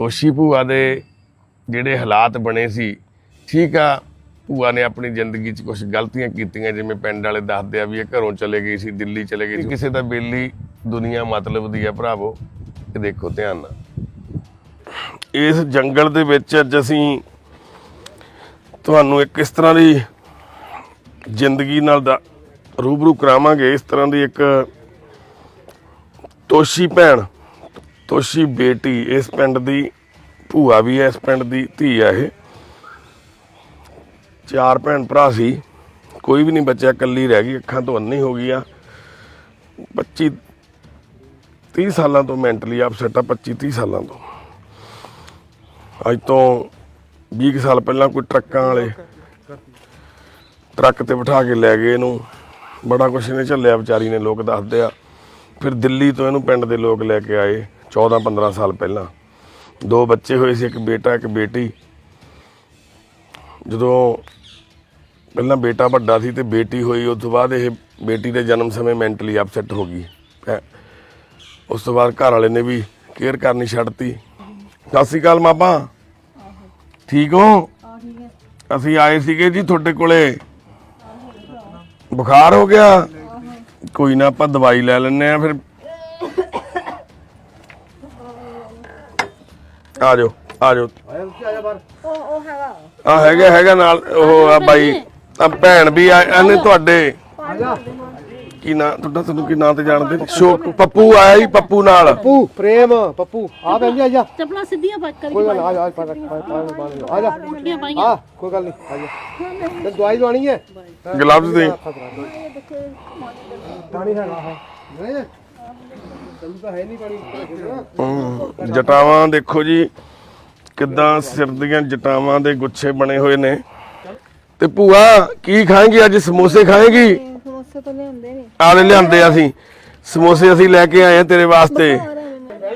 ਤੋਸ਼ੀ ਭੂਆ ਦੇ ਜਿਹੜੇ ਹਾਲਾਤ ਬਣੇ ਸੀ, ਠੀਕ ਆ, ਭੂਆ ਨੇ ਆਪਣੀ ਜ਼ਿੰਦਗੀ 'ਚ ਕੁਝ ਗਲਤੀਆਂ ਕੀਤੀਆਂ, ਜਿਵੇਂ ਪਿੰਡ ਵਾਲੇ ਦੱਸਦੇ ਆ ਵੀ ਇਹ ਘਰੋਂ ਚਲੇ ਗਈ ਸੀ, ਦਿੱਲੀ ਚਲੇ ਗਈ ਸੀ। ਕਿਸੇ ਦਾ ਬੇਲੀ ਦੁਨੀਆ ਮਤਲਬ ਦੀ ਆ ਭਰਾਵੋ, ਇਹ ਦੇਖੋ ਧਿਆਨ ਨਾਲ। ਇਸ ਜੰਗਲ ਦੇ ਵਿੱਚ ਅੱਜ ਅਸੀਂ ਤੁਹਾਨੂੰ ਇੱਕ ਇਸ ਤਰ੍ਹਾਂ ਦੀ ਜ਼ਿੰਦਗੀ ਨਾਲ ਦਾ ਰੂਬਰੂ ਕਰਾਵਾਂਗੇ, ਇਸ ਤਰ੍ਹਾਂ ਦੀ ਇੱਕ ਤੋਸ਼ੀ ਭੈਣ ਤੋਸ਼ੀ ਬੇਟੀ ਇਸ ਪਿੰਡ ਦੀ, ਭੂਆ ਵੀ ਹੈ ਇਸ ਪਿੰਡ ਦੀ ਧੀ ਆ ਇਹ। ਚਾਰ ਭੈਣ ਭਰਾ ਸੀ, ਕੋਈ ਵੀ ਨਹੀਂ ਬਚਿਆ, ਇਕੱਲੀ ਰਹਿ ਗਈ, ਅੱਖਾਂ ਤੋਂ ਅੰਨੀ ਹੋ ਗਈ ਆ। 25 30 ਸਾਲਾਂ ਤੋਂ ਮੈਂਟਲੀ ਅਪਸੈਟ ਆ 25 30 ਸਾਲਾਂ ਤੋਂ। ਅੱਜ ਤੋਂ 20 ਕੁ ਸਾਲ ਪਹਿਲਾਂ ਕੋਈ ਟਰੱਕਾਂ ਵਾਲੇ ਟਰੱਕ ਤੇ ਬਿਠਾ ਕੇ ਲੈ ਗਏ ਇਹਨੂੰ। ਬੜਾ ਕੁਛ ਇਹਨੇ ਝੱਲਿਆ, ਵਿਚਾਰੀ ਨੇ ਲੋਕ ਦੱਸਦੇ ਆ। ਫਿਰ ਦਿੱਲੀ ਤੋਂ ਇਹਨੂੰ ਪਿੰਡ ਦੇ ਲੋਕ ਲੈ ਕੇ ਆਏ। 14 15 ਸਾਲ ਪਹਿਲਾਂ। ਦੋ ਬੱਚੇ ਹੋਏ ਸੀ, ਇੱਕ ਬੇਟਾ, ਇੱਕ ਬੇਟੀ। ਜਦੋਂ ਪਹਿਲਾਂ ਬੇਟਾ ਵੱਡਾ ਸੀ ਤੇ ਬੇਟੀ ਹੋਈ, ਉਸ ਤੋਂ ਬਾਅਦ ਇਹ ਬੇਟੀ ਦੇ ਜਨਮ ਸਮੇਂ ਮੈਂਟਲੀ ਅਪਸੈਟ ਹੋ ਗਈ। ਉਸ ਤੋਂ ਬਾਅਦ ਘਰ ਵਾਲੇ ਨੇ ਵੀ ਕੇਅਰ ਕਰਨੀ ਛੱਡਤੀ ਸਤਿ ਸ਼੍ਰੀ ਅਕਾਲ ਮਾਪਾ ਠੀਕ ਹੋ? ਅਸੀਂ ਆਏ ਸੀਗੇ ਜੀ ਤੁਹਾਡੇ ਕੋਲੇ। ਬੁਖਾਰ ਹੋ ਗਿਆ? ਕੋਈ ਨਾ ਆਪਾਂ ਦਵਾਈ ਲੈ ਲੈਣੇ ਆ ਫਿਰ ਆ ਜਾਓ ਆ ਜਾਓ। ਉਹ ਉਹ ਹੈਗਾ। ਆ ਹੈਗਾ ਹੈਗਾ ਨਾਲ ਉਹ ਆ ਬਾਈ। ਆ ਭੈਣ ਵੀ ਆ ਇਹਨੇ ਤੁਹਾਡੇ। ਕੀ ਨਾਂ ਤੁਹਾਡਾ ਤੁਹਾਨੂੰ ਕੀ ਨਾਂ ਤੇ ਜਾਣਦੇ? ਸ਼ੋਕ ਪੱਪੂ ਆਇਆ ਜੀ ਪੱਪੂ ਨਾਲ। ਪੱਪੂ ਪ੍ਰੇਮ ਪੱਪੂ। ਆ ਬੈਠ ਜਾ ਜਾ ਚੱਪਲਾਂ ਸਿੱਧੀਆਂ ਪਾ ਕਰ ਕੋਈ ਗੱਲ ਆ ਜਾ ਆ ਜਾ ਆ ਜਾ ਆ ਜਾ ਸਿੱਧੀਆਂ ਪਾਈਆਂ। ਆ ਕੋਈ ਗੱਲ ਨਹੀਂ ਆ ਜਾ ਤੇ ਦਵਾਈ ਦਵਾਣੀ ਹੈ? ਗਲਵਜ਼ ਦੇ। ਪਾਣੀ ਹੈਗਾ ਹੈ ਨਹੀਂ ਹੈ। ਜਟਾਵਾਂ ਦੇਖੋ ਜੀ, ਕਿੱਦਾਂ ਸਿਰ ਦੀਆਂ ਜਟਾਵਾਂ ਦੇ ਗੁੱਛੇ ਬਣੇ ਹੋਏ ਨੇ। ਤੇ ਭੂਆ, ਕੀ ਖਾਏਗੀ ਅੱਜ? ਸਮੋਸੇ ਖਾਏਗੀ? ਸਮੋਸੇ ਤਾਂ ਲਿਆਉਂਦੇ ਨੇ ਆਲੇ ਲਿਆਂਦੇ ਅਸੀਂ। ਸਮੋਸੇ ਅਸੀਂ ਲੈ ਕੇ ਆਏ ਆ ਤੇਰੇ ਵਾਸਤੇ।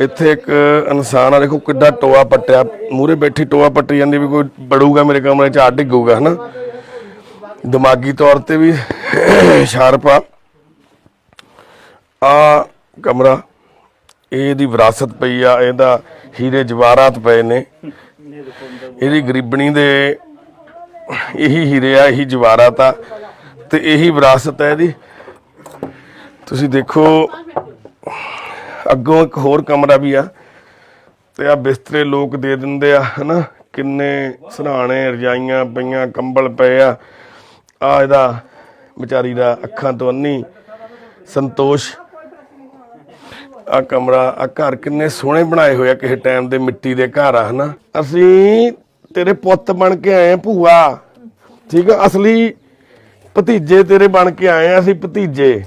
ਇੱਥੇ ਇੱਕ ਇਨਸਾਨ ਆ, ਦੇਖੋ ਕਿੱਡਾ ਟੋਆ ਪੱਟਿਆ। ਮੂਰੇ ਬੈਠੀ ਟੋਆ ਪੱਟੀ ਜਾਂਦੀ ਵੀ ਕੋਈ ਬੜੂਗਾ ਮੇਰੇ ਕਮਰੇ 'ਚ ਆ ਡਿੱਗੂਗਾ, ਹਨਾ? ਦਿਮਾਗੀ ਤੌਰ ਤੇ ਵੀ ਸ਼ਾਰਪ ਆ। ਆ ਕਮਰਾ। ਇਹਦੀ ਵਿਰਾਸਤ ਪਈ ਆ, ਇਹਦਾ ਹੀਰੇ ਜਵਾਹਰਾਤ ਪਏ ਨੇ। ਇਹਦੀ ਗਰੀਬਣੀ ਦੇ ਇਹੀ ਹੀਰੇ ਆ, ਇਹੀ ਜਵਾਹਰਾਤ ਆ ਤੇ ਇਹੀ ਵਿਰਾਸਤ ਹੈ ਇਹਦੀ। ਤੁਸੀਂ ਦੇਖੋ, ਅੱਗੋਂ ਇੱਕ ਹੋਰ ਕਮਰਾ ਵੀ ਆ ਤੇ ਆ ਬਿਸਤਰੇ ਲੋਕ ਦੇ ਦਿੰਦੇ ਆ, ਹਨਾ? ਕਿੰਨੇ ਸਰਾਣੇ ਰਜਾਈਆਂ ਪਈਆਂ, ਕੰਬਲ ਪਏ ਆ। ਆ ਇਹਦਾ ਵਿਚਾਰੀ ਦਾ ਅੱਖਾਂ ਤੋਂ ਅੰਨੀ ਸੰਤੋਸ਼ ਆ ਕਮਰਾ, ਆ ਘਰ ਕਿੰਨੇ ਸੋਹਣੇ ਬਣਾਏ ਹੋਏ ਆ ਕਿਸੇ ਟਾਈਮ ਦੇ ਮਿੱਟੀ ਦੇ ਘਰ ਆ, ਹਨਾ? ਅਸੀਂ ਤੇਰੇ ਪੁੱਤ ਬਣ ਕੇ ਆਏ ਆ ਭੂਆ। ਠੀਕ ਆ? ਅਸਲੀ ਭਤੀਜੇ ਤੇਰੇ ਬਣ ਕੇ ਆਏ ਆ ਅਸੀਂ ਭਤੀਜੇ।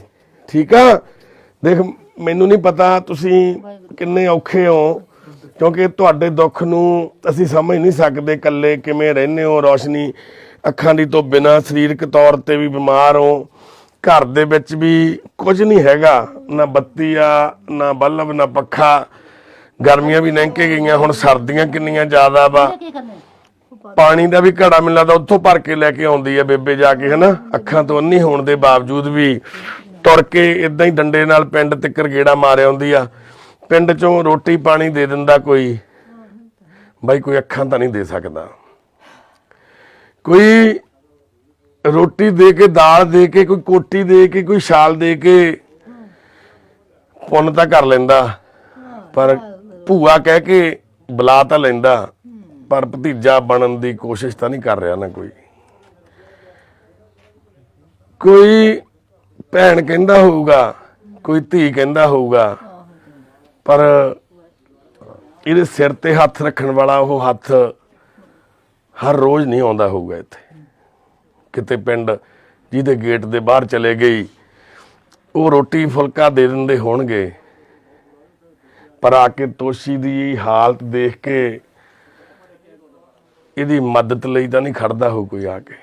ਠੀਕ ਆ? ਦੇਖ, ਮੈਨੂੰ ਨਹੀਂ ਪਤਾ ਤੁਸੀਂ ਕਿੰਨੇ ਔਖੇ ਹੋ, ਕਿਉਂਕਿ ਤੁਹਾਡੇ ਦੁੱਖ ਨੂੰ ਅਸੀਂ ਸਮਝ ਨਹੀਂ ਸਕਦੇ ਇਕੱਲੇ ਕਿਵੇਂ ਰਹਿੰਦੇ ਹੋ, ਰੋਸ਼ਨੀ ਅੱਖਾਂ ਦੀ ਤੋਂ ਬਿਨਾ, ਸਰੀਰਕ ਤੌਰ ਤੇ ਵੀ ਬਿਮਾਰ ਹੋ। ਘਰ ਦੇ ਵਿੱਚ ਵੀ ਕੁਝ ਨਹੀਂ ਹੈਗਾ। ਨਾ ਬੱਤੀ ਆ ਨਾ ਬਲਬ ਨਾ ਪੱਖਾ। ਗਰਮੀਆਂ ਵੀ ਲੰਘ ਕੇ ਗਈਆਂ ਹੁਣ ਸਰਦੀਆਂ ਕਿੰਨੀਆਂ ਜ਼ਿਆਦਾ ਵਾ। ਪਾਣੀ ਦਾ ਵੀ ਘੜਾ ਮੈਨੂੰ ਲੱਗਦਾ ਉੱਥੋਂ ਭਰ ਕੇ ਲੈ ਕੇ ਆਉਂਦੀ ਹੈ ਬੇਬੇ ਜਾ ਕੇ ਹਨਾ? ਅੱਖਾਂ ਤੋਂ ਅੰਨੀ ਹੋਣ ਦੇ ਬਾਵਜੂਦ ਵੀ ਤੁਰ ਕੇ ਇਦਾਂ ਹੀ ਡੰਡੇ ਨਾਲ ਪਿੰਡ ਤਿੱਕਰ ਗੇੜਾ ਮਾਰਿਆ ਆਉਂਦੀ ਆ। ਪਿੰਡ ਚੋਂ ਰੋਟੀ ਪਾਣੀ ਦੇ ਦਿੰਦਾ ਕੋਈ। ਬਾਈ ਕੋਈ ਅੱਖਾਂ ਤਾਂ ਨਹੀਂ ਦੇ ਸਕਦਾ। ਕੋਈ ਰੋਟੀ ਦੇ ਕੇ, ਦਾਲ ਦੇ ਕੇ, ਕੋਈ ਕੋਟੀ ਦੇ ਕੇ, ਕੋਈ ਛਾਲ ਦੇ ਕੇ ਪੁੰਨ ਤਾਂ ਕਰ ਲੈਂਦਾ। ਪਰ ਭੂਆ ਕਹਿ ਕੇ ਬੁਲਾ ਤਾਂ ਲੈਂਦਾ। ਪਰ ਭਤੀਜਾ ਬਣਨ ਦੀ ਕੋਸ਼ਿਸ਼ ਤਾਂ ਨਹੀਂ ਕਰ ਰਿਹਾ ਨਾ ਕੋਈ। ਕੋਈ ਭੈਣ ਕਹਿੰਦਾ ਹੋਊਗਾ, ਕੋਈ ਧੀ ਕਹਿੰਦਾ ਹੋਊਗਾ, ਪਰ ਇਹਦੇ ਸਿਰ ਤੇ ਹੱਥ ਰੱਖਣ ਵਾਲਾ ਉਹ ਹੱਥ ਹਰ ਰੋਜ਼ ਨਹੀਂ ਆਉਂਦਾ ਹੋਊਗਾ ਇੱਥੇ। ਕਿਤੇ ਪਿੰਡ ਜਿਹਦੇ ਗੇਟ ਦੇ ਬਾਹਰ ਚਲੇ ਗਈ, ਉਹ ਰੋਟੀ ਫੁਲਕਾ ਦੇ ਦਿੰਦੇ ਹੋਣਗੇ। ਪਰ ਆ ਕੇ ਤੋਸ਼ੀ ਦੀ ਹਾਲਤ ਦੇਖ ਕੇ ਇਹਦੀ ਮਦਦ ਲਈ ਤਾਂ ਨਹੀਂ ਖੜਦਾ ਹੋ ਕੋਈ ਆ ਕੇ।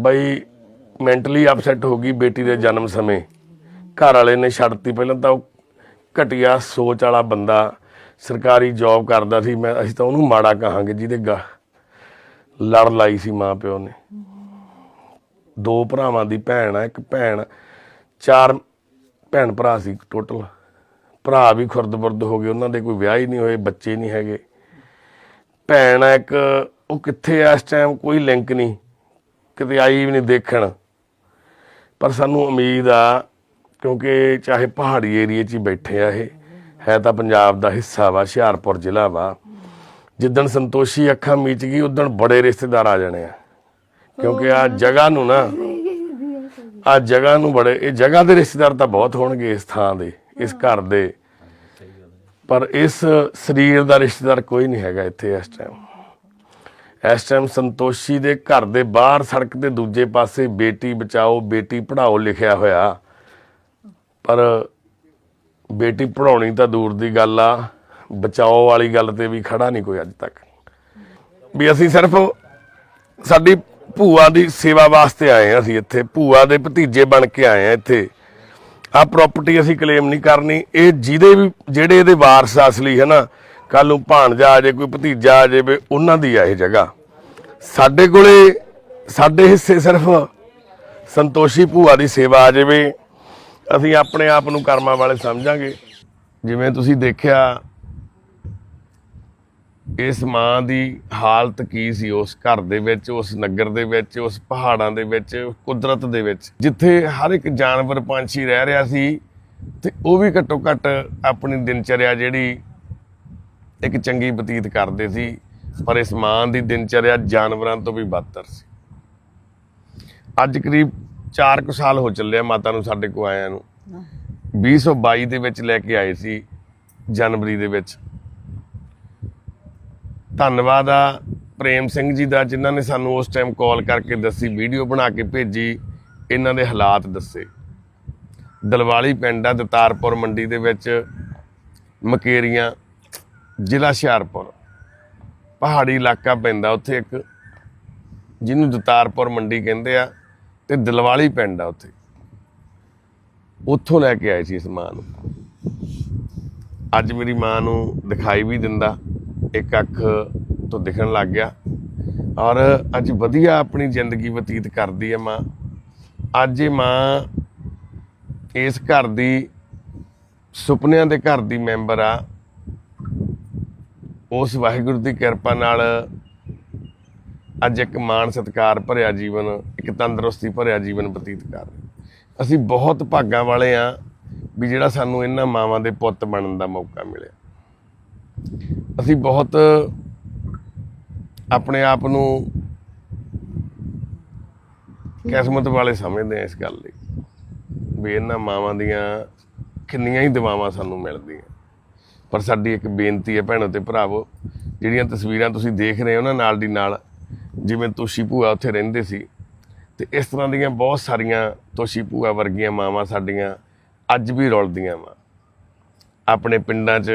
ਬਈ ਮੈਂਟਲੀ ਅਪਸੈਟ ਹੋ ਗਈ ਬੇਟੀ ਦੇ ਜਨਮ ਸਮੇਂ। ਘਰ ਵਾਲੇ ਨੇ ਛੱਡਤੀ, ਪਹਿਲਾਂ ਤਾਂ ਉਹ ਘਟੀਆ ਸੋਚ ਵਾਲਾ ਬੰਦਾ ਸਰਕਾਰੀ ਜੌਬ ਕਰਦਾ ਸੀ, ਮੈਂ ਅਸੀਂ ਤਾਂ ਉਹਨੂੰ ਮਾੜਾ ਕਹਾਂਗੇ ਜਿਹਦੇ ਗਾ ਲੜ ਲਾਈ ਸੀ ਮਾਂ ਪਿਓ ਨੇ। ਦੋ ਭਰਾਵਾਂ ਦੀ ਭੈਣ ਆ, ਇੱਕ ਭੈਣ, ਚਾਰ ਭੈਣ ਭਰਾ ਸੀ ਟੋਟਲ ਭਰਾ ਵੀ ਖੁਰਦ-ਬੁਰਦ ਹੋ ਗਏ, ਉਹਨਾਂ ਦੇ ਕੋਈ ਵਿਆਹ ਹੀ ਨਹੀਂ ਹੋਏ, ਬੱਚੇ ਨਹੀਂ ਹੈਗੇ। ਭੈਣ ਆ ਇੱਕ, ਉਹ ਕਿੱਥੇ ਆ ਇਸ ਟਾਈਮ ਕੋਈ ਲਿੰਕ ਨਹੀਂ, ਕਿਤੇ ਆਈ ਵੀ ਨਹੀਂ ਦੇਖਣ। ਪਰ ਸਾਨੂੰ ਉਮੀਦ ਆ, ਕਿਉਂਕਿ ਚਾਹੇ ਪਹਾੜੀ ਏਰੀਏ 'ਚ ਹੀ ਬੈਠੇ ਆ ਇਹ, ਹੈ ਤਾਂ ਪੰਜਾਬ ਦਾ ਹਿੱਸਾ ਵਾ, ਹੁਸ਼ਿਆਰਪੁਰ ਜ਼ਿਲ੍ਹਾ ਵਾ। ਜਿੱਦਣ ਸੰਤੋਸ਼ੀ ਅੱਖਾਂ ਮੀਚ ਗਈ ਉਦਣ ਬੜੇ ਰਿਸ਼ਤੇਦਾਰ ਆ ਜਾਣੇ ਆ। ਕਿਉਂਕਿ ਆ ਜਗ੍ਹਾ ਨੂੰ ਨਾ ਆ ਜਗ੍ਹਾ ਨੂੰ ਬੜੇ ਇਹ ਜਗ੍ਹਾ ਦੇ ਰਿਸ਼ਤੇਦਾਰ ਤਾਂ ਬਹੁਤ ਹੋਣਗੇ ਇਸ ਥਾਂ ਦੇ ਇਸ ਘਰ ਦੇ। ਪਰ ਇਸ ਸਰੀਰ ਦਾ ਰਿਸ਼ਤੇਦਾਰ ਕੋਈ ਨਹੀਂ ਹੈਗਾ ਇੱਥੇ ਇਸ ਟਾਈਮ ਇਸ ਟਾਈਮ ਸੰਤੋਸ਼ੀ ਦੇ ਘਰ ਦੇ ਬਾਹਰ ਸੜਕ ਦੇ ਦੂਜੇ ਪਾਸੇ ਬੇਟੀ ਬਚਾਓ ਬੇਟੀ ਪੜ੍ਹਾਓ ਲਿਖਿਆ ਹੋਇਆ। ਪਰ ਬੇਟੀ ਪੜਾਉਣੀ ਤਾਂ ਦੂਰ ਦੀ ਗੱਲ ਆ ਬਚਾਓ ਵਾਲੀ ਗੱਲ ਤੇ ਵੀ ਖੜਾ ਨਹੀਂ ਕੋਈ ਅੱਜ ਤੱਕ। ਵੀ ਅਸੀਂ ਸਿਰਫ ਸਾਡੀ ਭੂਆ ਦੀ ਸੇਵਾ ਵਾਸਤੇ ਆਏ ਆ ਅਸੀਂ ਇੱਥੇ, ਭੂਆ ਦੇ ਭਤੀਜੇ ਬਣ ਕੇ ਆਏ ਆ ਇੱਥੇ। ਆ ਪ੍ਰਾਪਰਟੀ ਅਸੀਂ ਕਲੇਮ ਨਹੀਂ ਕਰਨੀ, ਇਹ ਜਿਹਦੇ ਵੀ, ਜਿਹੜੇ ਇਹਦੇ ਵਾਰਸ ਅਸਲੀ ਹੈ ਨਾ ਕੱਲ ਨੂੰ ਭਾਣਜਾ ਆ ਜੇ, ਕੋਈ ਭਤੀਜਾ ਆ ਜਾਵੇ ਉਹਨਾਂ ਦੀ ਆ ਇਹ ਜਗ੍ਹਾ। ਸਾਡੇ ਕੋਲੇ, ਸਾਡੇ ਹਿੱਸੇ ਸਿਰਫ ਸੰਤੋਸ਼ੀ ਭੂਆ ਦੀ ਸੇਵਾ ਆ ਜਾਵੇ ਅਸੀਂ ਆਪਣੇ ਆਪ ਨੂੰ ਕਰਮਾਂ ਵਾਲੇ ਸਮਝਾਂਗੇ। ਜਿਵੇਂ ਤੁਸੀਂ ਦੇਖਿਆ ਇਸ ਮਾਂ ਦੀ ਹਾਲਤ ਕੀ ਸੀ? ਉਸ ਘਰ ਦੇ ਵਿੱਚ ਉਸ ਨਗਰ ਦੇ ਵਿੱਚ ਉਸ ਪਹਾੜਾਂ ਦੇ ਵਿੱਚ ਕੁਦਰਤ ਦੇ ਵਿੱਚ ਜਿੱਥੇ ਹਰ ਇੱਕ ਜਾਨਵਰ ਪੰਛੀ ਰਹਿ ਰਿਹਾ ਸੀ ਤੇ ਉਹ ਵੀ ਘੱਟੋ ਘੱਟ ਆਪਣੀ ਦਿਨਚਰਿਆ ਜਿਹੜੀ ਇੱਕ ਚੰਗੀ ਬਤੀਤ ਕਰਦੇ ਸੀ ਪਰ ਇਸ ਮਾਂ ਦੀ ਦਿਨਚਰਿਆ ਜਾਨਵਰਾਂ ਤੋਂ ਵੀ ਬਦਤਰ ਸੀ। ਅੱਜ ਕਰੀਬ 4 ਕੁ ਸਾਲ ਹੋ ਚੱਲਿਆ ਮਾਤਾ ਨੂੰ ਸਾਡੇ ਕੋ ਆਇਆਂ ਨੂੰ। 2022 ਦੇ ਵਿੱਚ ਲੈ ਕੇ ਆਏ ਸੀ ਜਨਵਰੀ ਦੇ ਵਿੱਚ। ਧੰਨਵਾਦ ਆ ਪ੍ਰੇਮ ਸਿੰਘ ਜੀ ਦਾ, ਜਿਨ੍ਹਾਂ ਨੇ ਸਾਨੂੰ ਉਸ ਟਾਈਮ ਕਾਲ ਕਰਕੇ ਦੱਸੀ ਵੀਡੀਓ ਬਣਾ ਕੇ ਭੇਜੀ, ਇਹਨਾਂ ਦੇ ਹਾਲਾਤ ਦੱਸੇ। ਦਲਵਾਲੀ ਪਿੰਡ ਆ, ਦਤਾਰਪੁਰ ਮੰਡੀ ਦੇ ਵਿੱਚ ਮਕੇਰੀਆਂ, ਜ਼ਿਲ੍ਹਾ ਹੁਸ਼ਿਆਰਪੁਰ। ਪਹਾੜੀ ਇਲਾਕਾ ਪੈਂਦਾ ਉੱਥੇ ਇੱਕ, ਜਿਹਨੂੰ ਦਤਾਰਪੁਰ ਮੰਡੀ ਕਹਿੰਦੇ ਆ ਤੇ ਦਲਵਾਲੀ ਪਿੰਡ ਆ ਉੱਥੇ। ਉੱਥੋਂ ਲੈ ਕੇ ਆਏ ਸੀ ਇਸ ਮਾਂ ਨੂੰ। ਅੱਜ ਮੇਰੀ ਮਾਂ ਨੂੰ ਦਿਖਾਈ ਵੀ ਦਿੰਦਾ। ਇੱਕ ਅੱਖ ਤੋਂ ਦਿਖਣ ਲੱਗ ਗਿਆ। ਔਰ ਅੱਜ ਵਧੀਆ ਆਪਣੀ ਜ਼ਿੰਦਗੀ ਬਤੀਤ ਕਰਦੀ ਹੈ ਮਾਂ। ਅੱਜ ਇਹ ਮਾਂ ਇਸ ਘਰ ਦੀ, ਸੁਪਨਿਆਂ ਦੇ ਘਰ ਦੀ ਮੈਂਬਰ ਆ। ਉਸ ਵਾਹਿਗੁਰੂ ਦੀ ਕਿਰਪਾ ਨਾਲ ਅੱਜ ਇੱਕ ਮਾਣ ਸਤਿਕਾਰ ਭਰਿਆ ਜੀਵਨ, ਇੱਕ ਤੰਦਰੁਸਤੀ ਭਰਿਆ ਜੀਵਨ ਬਤੀਤ ਕਰ ਰਹੇ। ਅਸੀਂ ਬਹੁਤ ਭਾਗਾਂ ਵਾਲੇ ਆ ਵੀ ਜਿਹੜਾ ਸਾਨੂੰ ਇਹਨਾਂ ਮਾਵਾਂ ਦੇ ਪੁੱਤ ਬਣਨ ਦਾ ਮੌਕਾ ਮਿਲਿਆ। ਅਸੀਂ ਬਹੁਤ ਆਪਣੇ ਆਪ ਨੂੰ ਕਿਸਮਤ ਵਾਲੇ ਸਮਝਦੇ ਆ ਇਸ ਗੱਲ ਲਈ। ਵੀ ਇਹਨਾਂ ਮਾਵਾਂ ਦੀਆਂ ਕਿੰਨੀਆਂ ਹੀ ਦੁਆਵਾਂ ਸਾਨੂੰ ਮਿਲਦੀਆਂ। ਪਰ ਸਾਡੀ ਇੱਕ ਬੇਨਤੀ ਹੈ ਭੈਣੋ ਤੇ ਭਰਾਵੋ ਜਿਹੜੀਆਂ ਤਸਵੀਰਾਂ ਤੁਸੀਂ ਦੇਖ ਰਹੇ ਹੋ ਨਾ ਨਾਲ ਦੀ ਨਾਲ ਜਿਵੇਂ ਤੋਸ਼ੀ ਭੂਆ ਉੱਥੇ ਰਹਿੰਦੇ ਸੀ ਤੇ ਇਸ ਤਰ੍ਹਾਂ ਦੀਆਂ ਬਹੁਤ ਸਾਰੀਆਂ ਤੋਸ਼ੀ ਭੂਆ ਵਰਗੀਆਂ ਮਾਵਾਂ ਸਾਡੀਆਂ ਅੱਜ ਵੀ ਰੁਲਦੀਆਂ ਵਾ। ਆਪਣੇ ਪਿੰਡਾਂ 'ਚ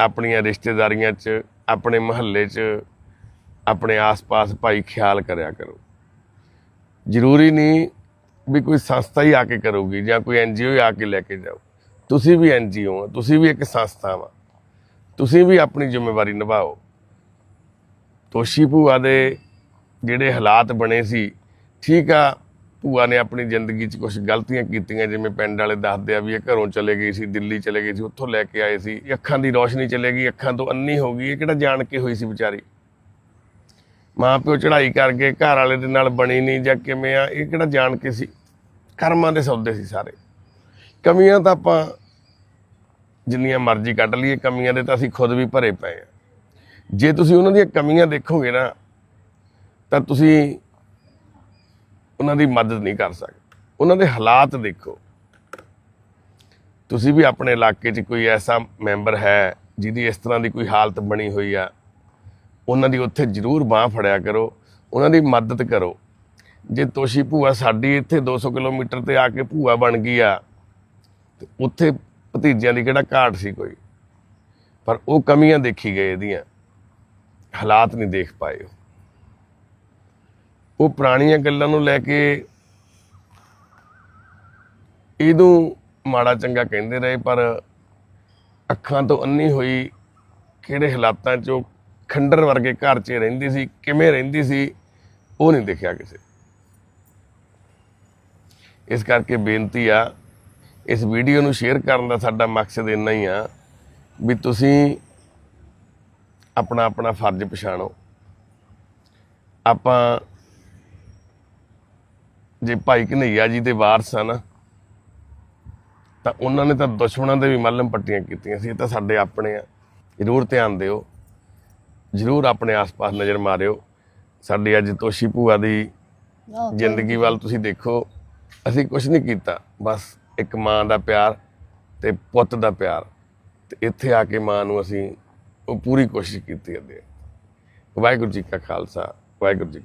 ਆਪਣੀਆਂ ਰਿਸ਼ਤੇਦਾਰੀਆਂ 'ਚ, ਆਪਣੇ ਮਹੱਲੇ 'ਚ, ਆਪਣੇ ਆਸ-ਪਾਸ ਭਾਈ ਖਿਆਲ ਕਰਿਆ ਕਰੋ। ਜ਼ਰੂਰੀ ਨਹੀਂ ਵੀ ਕੋਈ ਸੰਸਥਾ ਹੀ ਆ ਕੇ ਕਰੂਗੀ ਜਾਂ ਕੋਈ ਐਨਜੀਓ ਹੀ ਆ ਕੇ ਲੈ ਕੇ ਜਾਓ ਤੁਸੀਂ ਵੀ ਐਨਜੀਓ ਹੋ ਤੁਸੀਂ ਵੀ ਇੱਕ ਸੰਸਥਾ ਵਾ। ਤੁਸੀਂ ਵੀ ਆਪਣੀ ਜ਼ਿੰਮੇਵਾਰੀ ਨਿਭਾਓ। ਤੋਸ਼ੀ ਭੂਆ ਦੇ ਜਿਹੜੇ ਹਾਲਾਤ ਬਣੇ ਸੀ, ਠੀਕ ਆ ਭੂਆ ਨੇ ਆਪਣੀ ਜ਼ਿੰਦਗੀ 'ਚ ਕੁਝ ਗਲਤੀਆਂ ਕੀਤੀਆਂ, ਜਿਵੇਂ ਪਿੰਡ ਵਾਲੇ ਦੱਸਦੇ ਆ ਵੀ ਇਹ ਘਰੋਂ ਚਲੇ ਗਈ ਸੀ, ਦਿੱਲੀ ਚਲੇ ਗਈ ਸੀ, ਉੱਥੋਂ ਲੈ ਕੇ ਆਏ ਸੀ ਅੱਖਾਂ ਦੀ ਰੋਸ਼ਨੀ ਚਲੇ ਗਈ, ਅੱਖਾਂ ਤੋਂ ਅੰਨੀ ਹੋ ਗਈ, ਇਹ ਕਿਹੜਾ ਜਾਣ ਕੇ ਹੋਈ ਸੀ ਵਿਚਾਰੀ? ਮਾਂ ਪਿਓ ਚੜ੍ਹਾਈ ਕਰਕੇ ਘਰ ਵਾਲੇ ਦੇ ਨਾਲ ਬਣੀ ਨਹੀਂ ਜਾਂ ਕਿਵੇਂ ਆ, ਇਹ ਕਿਹੜਾ ਜਾਣ ਕੇ ਸੀ? ਕਰਮਾਂ ਦੇ ਸੌਦੇ ਸੀ ਸਾਰੇ। ਕਮੀਆਂ ਤਾਂ ਆਪਾਂ ਜਿੰਨੀਆਂ ਮਰਜ਼ੀ ਕੱਢ ਲਈਏ, ਕਮੀਆਂ ਦੇ ਤਾਂ ਅਸੀਂ ਖੁਦ ਵੀ ਭਰੇ ਪਏ ਆ। ਜੇ ਤੁਸੀਂ ਉਹਨਾਂ ਦੀਆਂ ਕਮੀਆਂ ਦੇਖੋਗੇ ਨਾ, ਤਾਂ ਤੁਸੀਂ ਉਹਨਾਂ ਦੀ ਮਦਦ ਨਹੀਂ ਕਰ ਸਕਦੇ। ਉਹਨਾਂ ਦੇ ਹਾਲਾਤ ਦੇਖੋ। ਤੁਸੀਂ ਵੀ ਆਪਣੇ ਇਲਾਕੇ 'ਚ ਕੋਈ ਐਸਾ ਮੈਂਬਰ ਹੈ ਜਿਹਦੀ ਇਸ ਤਰ੍ਹਾਂ ਦੀ ਕੋਈ ਹਾਲਤ ਬਣੀ ਹੋਈ ਆ। ਉਹਨਾਂ ਦੀ ਉੱਥੇ ਜ਼ਰੂਰ ਬਾਹ ਫੜਿਆ ਕਰੋ। ਉਹਨਾਂ ਦੀ ਮਦਦ ਕਰੋ। ਜੇ ਤੋਸ਼ੀ ਭੂਆ ਸਾਡੀ ਇੱਥੇ 200 ਕਿਲੋਮੀਟਰ ਤੇ ਆ ਕੇ ਭੂਆ ਬਣ ਗਈ ਆ, ਤੇ ਉੱਥੇ ਭਤੀਜਿਆਂ ਦੀ ਕਿਹੜਾ ਘਾਟ ਸੀ ਕੋਈ? ਪਰ ਉਹ ਕਮੀਆਂ ਦੇਖੀ ਗਏ ਇਹਦੀਆਂ। ਹਾਲਾਤ ਨਹੀਂ ਦੇਖ ਪਾਏ ਉਹ ਪੁਰਾਣੀਆਂ ਗੱਲਾਂ ਨੂੰ ਲੈ ਕੇ ਇਹਨੂੰ ਮਾੜਾ ਚੰਗਾ ਕਹਿੰਦੇ ਰਹੇ, ਪਰ ਅੱਖਾਂ ਤੋਂ ਅੰਨੀ ਹੋਈ ਕਿਹੜੇ ਹਾਲਾਤਾਂ 'ਚ ਉਹ ਖੰਡਰ ਵਰਗੇ ਘਰ 'ਚ ਰਹਿੰਦੀ ਸੀ, ਕਿਵੇਂ ਰਹਿੰਦੀ ਸੀ, ਉਹ ਨਹੀਂ ਦੇਖਿਆ ਕਿਸੇ। ਇਸ ਕਰਕੇ ਬੇਨਤੀ ਆ, ਇਸ ਵੀਡੀਓ ਨੂੰ ਸ਼ੇਅਰ ਕਰਨ ਦਾ ਸਾਡਾ ਮਕਸਦ ਇੰਨਾ ਹੀ ਆ ਵੀ ਤੁਸੀਂ ਆਪਣਾ ਆਪਣਾ ਫਰਜ਼ ਪਛਾਣੋ। ਆਪਾਂ ਜੇ ਭਾਈ ਕਨਈਆ ਜੀ ਦੇ ਵਾਰਸ ਆ ਨਾ ਤਾਂ ਉਹਨਾਂ ਨੇ ਤਾਂ ਦੁਸ਼ਮਣਾਂ ਦੇ ਵੀ ਮੱਲਮ ਪੱਟੀਆਂ ਕੀਤੀਆਂ ਸੀ ਇਹ ਤਾਂ ਸਾਡੇ ਆਪਣੇ ਆ। ਜ਼ਰੂਰ ਧਿਆਨ ਦਿਓ ਜ਼ਰੂਰ ਆਪਣੇ ਆਸ-ਪਾਸ ਨਜ਼ਰ ਮਾਰਿਓ। ਸਾਡੀ ਅੱਜ ਤੋਸ਼ੀ ਭੂਆ ਦੀ ਜ਼ਿੰਦਗੀ ਵੱਲ ਤੁਸੀਂ ਦੇਖੋ ਅਸੀਂ ਕੁਝ ਨਹੀਂ ਕੀਤਾ ਬਸ ਇੱਕ ਮਾਂ ਦਾ ਪਿਆਰ ਤੇ ਪੁੱਤ ਦਾ ਪਿਆਰ। ਤੇ ਇੱਥੇ ਆ ਕੇ ਮਾਂ ਨੂੰ ਅਸੀਂ ਉਹ ਪੂਰੀ ਕੋਸ਼ਿਸ਼ ਕੀਤੀ ਹੈ ਦੇ ਵਾਹਿਗੁਰੂ ਜੀ ਕਾ ਖਾਲਸਾ ਵਾਹਿਗੁਰੂ ਜੀ।